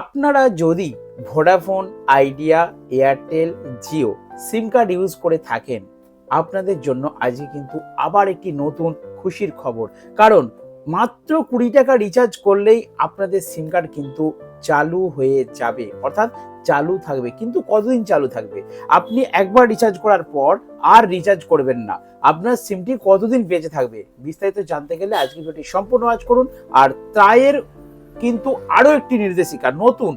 আপনারা যদি Vodafone Idea Airtel Jio SIM card use করে থাকেন, আপনাদের জন্য আজকে কিন্তু আবার একটি নতুন খুশির খবর। কারণ মাত্র কুড়ি টাকা রিচার্জ করলেই আপনাদের সিম কার্ড কিন্তু চালু হয়ে যাবে। অর্থাৎ চালু থাকবে, কিন্তু কতদিন চালু থাকবে? আপনি একবার রিচার্জ করার পর আর রিচার্জ করবেন না। আপনার সিমটি কতদিন বেঁচে থাকবে? বিস্তারিত জানতে গেলে আজকে ভিডিওটি সম্পূর্ণ ওয়াচ করুন। আর ট্রায়ের কিন্তু আরও একটি নির্দেশিকা, নতুন।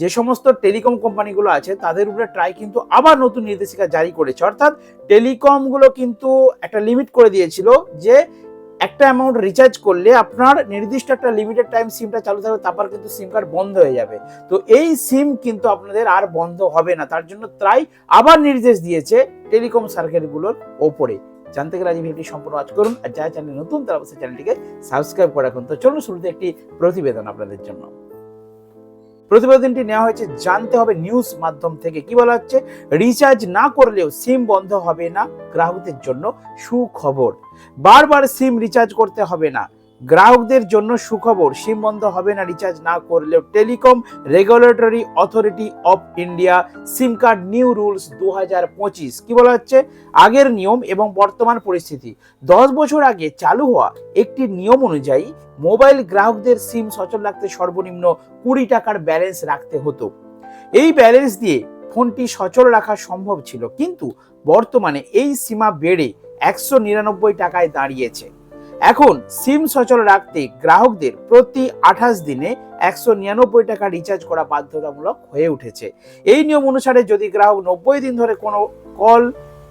যে সমস্ত টেলিকম কোম্পানিগুলো আছে, তাদের উপরে ট্রাই কিন্তু আবার নতুন নির্দেশিকা জারি করেছে। অর্থাৎ টেলিকমগুলো কিন্তু একটা লিমিট করে দিয়েছিল যে একটা অ্যামাউন্ট রিচার্জ করলে আপনার নির্দিষ্ট একটা লিমিটেড টাইম সিমটা চালু থাকবে, তারপর কিন্তু সিম কার্ড বন্ধ হয়ে যাবে। তো এই সিম কিন্তু আপনাদের আর বন্ধ হবে না। তার জন্য ট্রাই আবার নির্দেশ দিয়েছে টেলিকম সার্কেলগুলোর ওপরে। জানতে গেলে আজ ভিডিওটি সম্পূর্ণ ওয়াচ করুন। আর যারা চ্যানেল নতুন, তারা অবশ্যই চ্যানেলটিকে সাবস্ক্রাইব করে রাখুন। তো চলুন শুরুতে একটি প্রতিবেদন আপনাদের জন্য। প্রতিবেদনটি নেওয়া হয়েছে, জানতে হবে নিউজ মাধ্যম থেকে। কি বলা হচ্ছে? রিচার্জ না করলেও সিম বন্ধ হবে না। গ্রাহকদের জন্য সুখবর। বারবার সিম রিচার্জ করতে হবে না। গ্রাহকদের জন্য সুখবর, সিম বন্ধ হবে না রিচার্জ না করলেও telecom regulatory authority of India SIM card new rules দু হাজার পঁচিশ। কি বলা হচ্ছে? আগের নিয়ম এবং বর্তমান পরিস্থিতি। দশ বছর আগে চালু হওয়া একটি নিয়ম অনুযায়ী মোবাইল গ্রাহকদের সিম সচল রাখতে সর্বনিম্ন কুড়ি টাকার ব্যালেন্স রাখতে হতো। এই ব্যালেন্স দিয়ে ফোনটি সচল রাখা সম্ভব ছিল, কিন্তু বর্তমানে এই সীমা বেড়ে একশো নিরানব্বই টাকায় দাঁড়িয়েছে। এখন সিম সচল রাখতে গ্রাহকদের প্রতি আঠাশ দিনে একশো নিরানব্বই টাকা রিচার্জ করা বাধ্যতামূলক হয়ে উঠেছে। এই নিয়ম অনুসারে যদি গ্রাহক নব্বই দিন ধরে কোনো কল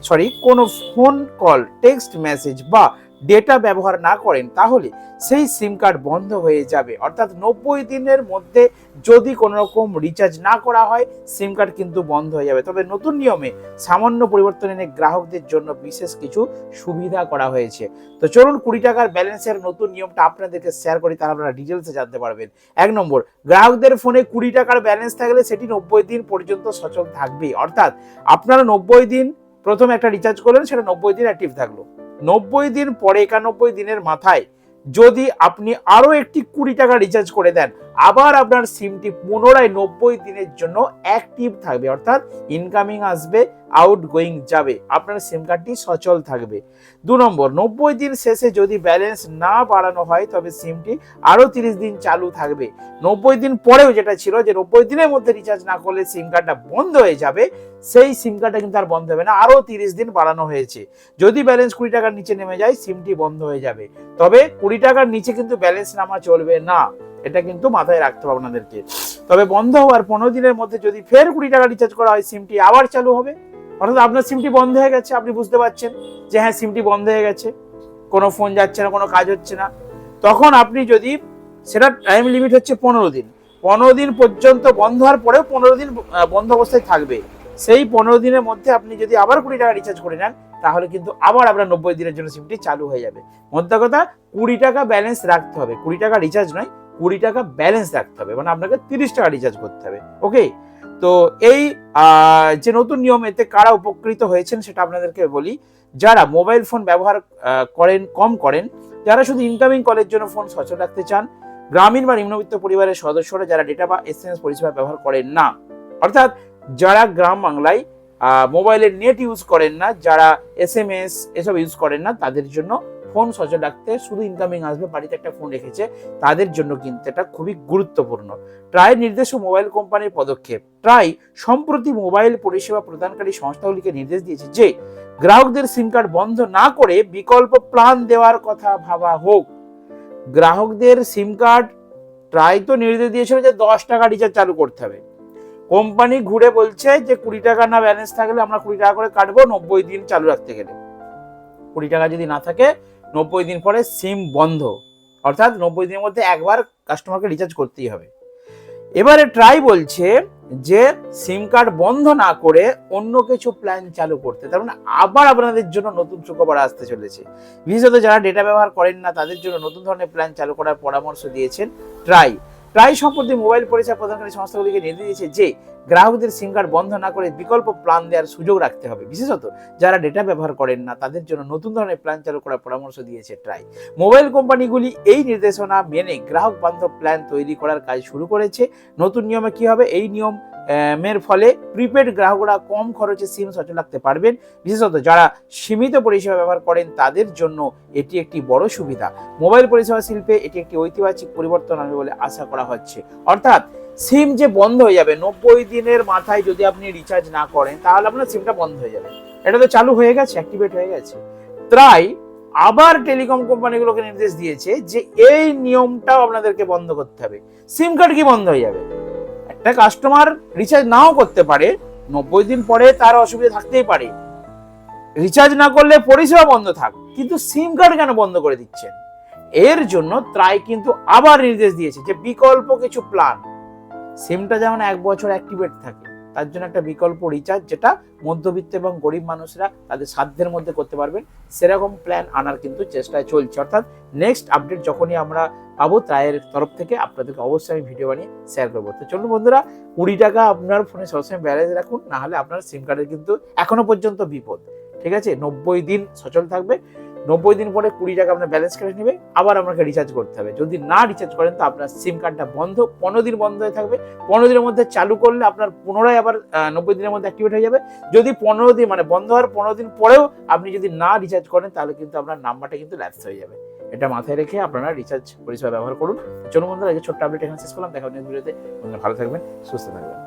সরি কোনো ফোন কল টেক্সট মেসেজ বা ডেটা ব্যবহার না করেন, তাহলে সেই সিম কার্ড বন্ধ হয়ে যাবে। অর্থাৎ নব্বই দিনের মধ্যে যদি কোনো রকম রিচার্জ না করা হয় সিম কার্ড কিন্তু বন্ধ হয়ে যাবে। তবে নতুন নিয়মে সামান্য পরিবর্তন এনে গ্রাহকদের জন্য বিশেষ কিছু সুবিধা করা হয়েছে। তো চলুন কুড়ি টাকার ব্যালেন্সের নতুন নিয়মটা আপনাদেরকে শেয়ার করি, তাহলে আপনারা ডিটেলসে জানতে পারবেন। এক নম্বর, গ্রাহকদের ফোনে কুড়ি টাকার ব্যালেন্স থাকলে সেটি নব্বই দিন পর্যন্ত সচল থাকবে অর্থাৎ আপনারা নব্বই দিন প্রথমে একটা রিচার্জ করলেন, সেটা নব্বই দিন অ্যাক্টিভ থাকল। নব্বই দিন পরে একানব্বই দিনের মাথায় যদি আপনি আরও একটি কুড়ি টাকা রিচার্জ করে দেন, আবার আপনার সিমটি পুনরায় নব্বই দিনের জন্য অ্যাক্টিভ থাকবে, অর্থাৎ ইনকামিং আসবে আউট গোয়িং যাবে, আপনার সিম কার্ডটি সচল থাকবে। দু নম্বর, নব্বই দিন শেষে যদি ব্যালেন্স না বাড়ানো হয়, তবে সিমটি আরও তিরিশ দিন চালু থাকবে। নব্বই দিন পরেও যেটা ছিল যে নব্বই দিনের মধ্যে রিচার্জ না করলে সিম কার্ডটা বন্ধ হয়ে যাবে, সেই সিম কার্ডটা কিন্তু আর বন্ধ হবে না আরও তিরিশ দিন বাড়ানো হয়েছে। যদি ব্যালেন্স কুড়ি টাকার নিচে নেমে যায় সিমটি বন্ধ হয়ে যাবে। তবে কুড়ি টাকার নিচে কিন্তু ব্যালেন্স নামা চলবে না। এটা কিন্তু মাথায় রাখতে হবে আপনাদেরকে। তবে বন্ধ হওয়ার পনেরো দিনের মধ্যে যদি ফের কুড়ি টাকা রিচার্জ করা হয় সিমটি আবার চালু হবে। অর্থাৎ আপনার সিমটি বন্ধ হয়ে গেছে, আপনি বুঝতে পারছেন যে হ্যাঁ সিমটি বন্ধ হয়ে গেছে। কোনো ফোন যাচ্ছে না, কোনো কাজ হচ্ছে না। তখন আপনি যদি, সেটা টাইম লিমিট হচ্ছে পনেরো দিন। পনেরো দিন পর্যন্ত বন্ধ হওয়ার পরেও পনেরো দিন বন্ধ অবস্থায় থাকবে। সেই পনেরো দিনের মধ্যে আপনি যদি আবার কুড়ি টাকা রিচার্জ করে নেন তাহলে কিন্তু আবার আপনার নব্বই দিনের জন্য সিমটি চালু হয়ে যাবে। মোদ্দা কথা, কুড়ি টাকা ব্যালেন্স রাখতে হবে। কুড়ি টাকা রিচার্জ নয়, কুড়ি টাকা ব্যালেন্স রাখতে হবে। মানে আপনাকে তিরিশ টাকা রিচার্জ করতে হবে। ওকে তো এই যে নতুন নিয়ম, এতে কারা উপকৃত হয়েছেন সেটা আপনাদেরকে বলি। যারা মোবাইল ফোন ব্যবহার করেন, কম করেন, যারা শুধু ইনকামিং কলের জন্য ফোন সচল রাখতে চান, গ্রামীণ বা নিম্নবিত্ত পরিবারের সদস্যরা যারা ডেটা বা এসএমএস পরিষেবা ব্যবহার করেন না, অর্থাৎ যারা গ্রাম বাংলায় মোবাইলের নেট ইউজ করেন না, যারা এস এম এস এসব ইউজ করেন না, তাদের জন্য ফোন সচল রাখতে শুধু ইনকামিং আসবে, বাড়িতে একটা ফোন রেখেছে, তাদের জন্য কিন্তু এটা খুবই গুরুত্বপূর্ণ। ট্রাই নির্দেশ ও মোবাইল কোম্পানির পদক্ষেপ ট্রাই সম্প্রতি মোবাইল পরিষেবা প্রদানকারী সংস্থাগুলিকে নির্দেশ দিয়েছে যে, গ্রাহকদের সিম কার্ড বন্ধ না করে বিকল্প প্ল্যান দেওয়ার কথা ভাবা হোক। গ্রাহকদের সিম কার্ড ট্রাই তো নির্দেশ দিয়েছিল যে দশ টাকা রিচার্জ চালু করতে হবে। কোম্পানি ঘুরে বলছে যে কুড়ি টাকা না ব্যালেন্স থাকলে আমরা কুড়ি টাকা করে কাটবো, নব্বই দিন চালু রাখতে গেলে। কুড়ি টাকা যদি না থাকে, নব্বই দিন পরে সিম বন্ধ। অর্থাৎ নব্বই দিনের মধ্যে একবার কাস্টমারকে রিচার্জ করতেই হবে। এবারে ট্রাই বলছে যে সিম কার্ড বন্ধ না করে অন্য কিছু প্ল্যান চালু করতে। তার মানে আবার আপনাদের জন্য নতুন সুখবর আসতে চলেছে। বিশেষত যারা ডেটা ব্যবহার করেন না, তাদের জন্য নতুন ধরনের প্ল্যান চালু করার পরামর্শ দিয়েছেন ট্রাই প্রায় সম্প্রতি মোবাইল পরিষেবা প্রদানকারী সংস্থাগুলিকে নির্দেশ দিয়েছে যে, গ্রাহকদের সিম কার্ড বন্ধ না করে বিকল্প প্ল্যান দেওয়ার সুযোগ রাখতে হবে। বিশেষত যারা ডেটা ব্যবহার করেন না, তাদের জন্য নতুন ধরনের প্ল্যান চালু করার পরামর্শ দিয়েছে ট্রাই। মোবাইল কোম্পানিগুলি এই নির্দেশনা মেনে গ্রাহক বান্ধব প্ল্যান তৈরি করার কাজ শুরু করেছে। নতুন নিয়মে কি হবে? এই নিয়ম এর ফলে প্রিপেড গ্রাহকরা কম খরচে সিম সচল রাখতে পারবেন। বিশেষত যারা সীমিত পরিষেবা ব্যবহার করেন, তাদের জন্য এটি একটি বড় সুবিধা। মোবাইল পরিষেবা শিল্পে এটি একটি ঐতিহাসিক পরিবর্তন হবে বলে আশা করা হচ্ছে। অর্থাৎ সিম যে বন্ধ হয়ে যাবে, নব্বই দিনের মাথায় যদি আপনি রিচার্জ না করেন, তাহলে আপনার সিমটা বন্ধ হয়ে যাবে। এটা তো চালু হয়ে গেছে অ্যাক্টিভেট হয়ে গেছে। তাই আবার টেলিকম কোম্পানিগুলোকে নির্দেশ দিয়েছে যে, এই নিয়মটাও আপনাদেরকে বন্ধ করতে হবে। সিম কার্ড কি বন্ধ হয়ে যাবে? একটা কাস্টমার রিচার্জ নাও করতে পারে, নব্বই দিন পরে তার অসুবিধা থাকতেই পারে। রিচার্জ না করলে পরিষেবা বন্ধ থাক, কিন্তু সিম কার্ড কেন বন্ধ করে দিচ্ছেন? এর জন্য ত্রাই কিন্তু আবার নির্দেশ দিয়েছে যে বিকল্প কিছু প্ল্যান সিমটা যেমন এক বছর অ্যাক্টিভেট থাকে তার জন্য একটা বিকল্প রিচার্জ যেটা মধ্যবিত্ত এবং গরিব মানুষরা তাদের সাধ্যের মধ্যে করতে পারবেন সেরকম প্ল্যান আনার কিন্তু চেষ্টায় চলছে। অর্থাৎ নেক্সট আপডেট যখনই আমরা পাবো ত্রায়ের তরফ থেকে আপনাদেরকে অবশ্যই আমি ভিডিও বানিয়ে শেয়ার করব। তো চলুন বন্ধুরা, কুড়ি টাকা আপনার ফোনে সবসময় ব্যালেন্স রাখুন, নাহলে আপনার সিম কার্ডের কিন্তু এখনও পর্যন্ত বিপদ। ঠিক আছে? নব্বই দিন সচল থাকবে। নব্বই দিন পরে কুড়ি টাকা আপনার ব্যালেন্স কেটে নেবে, আবার আপনাকে রিচার্জ করতে হবে। যদি না রিচার্জ করেন, তো আপনার সিম কার্ডটা বন্ধ, পনেরো দিন বন্ধ হয়ে থাকবে। পনেরো দিনের মধ্যে চালু করলে আপনার পুনরায় আবার নব্বই দিনের মধ্যে অ্যাক্টিভেট হয়ে যাবে। যদি পনেরো দিন মানে বন্ধ হওয়ার পনেরো দিন পরেও আপনি যদি না রিচার্জ করেন, তাহলে কিন্তু আপনার নাম্বারটা কিন্তু ল্যাপস হয়ে যাবে। এটা মাথায় রেখে আপনারা রিচার্জ পরিষেবা ব্যবহার করুন। চলুন বন্ধুরা এই ছোট্ট আপডেট এখানে শেষ করলাম। দেখা ভিডিওতে বন্ধুরা, ভালো থাকবেন, সুস্থ থাকবেন।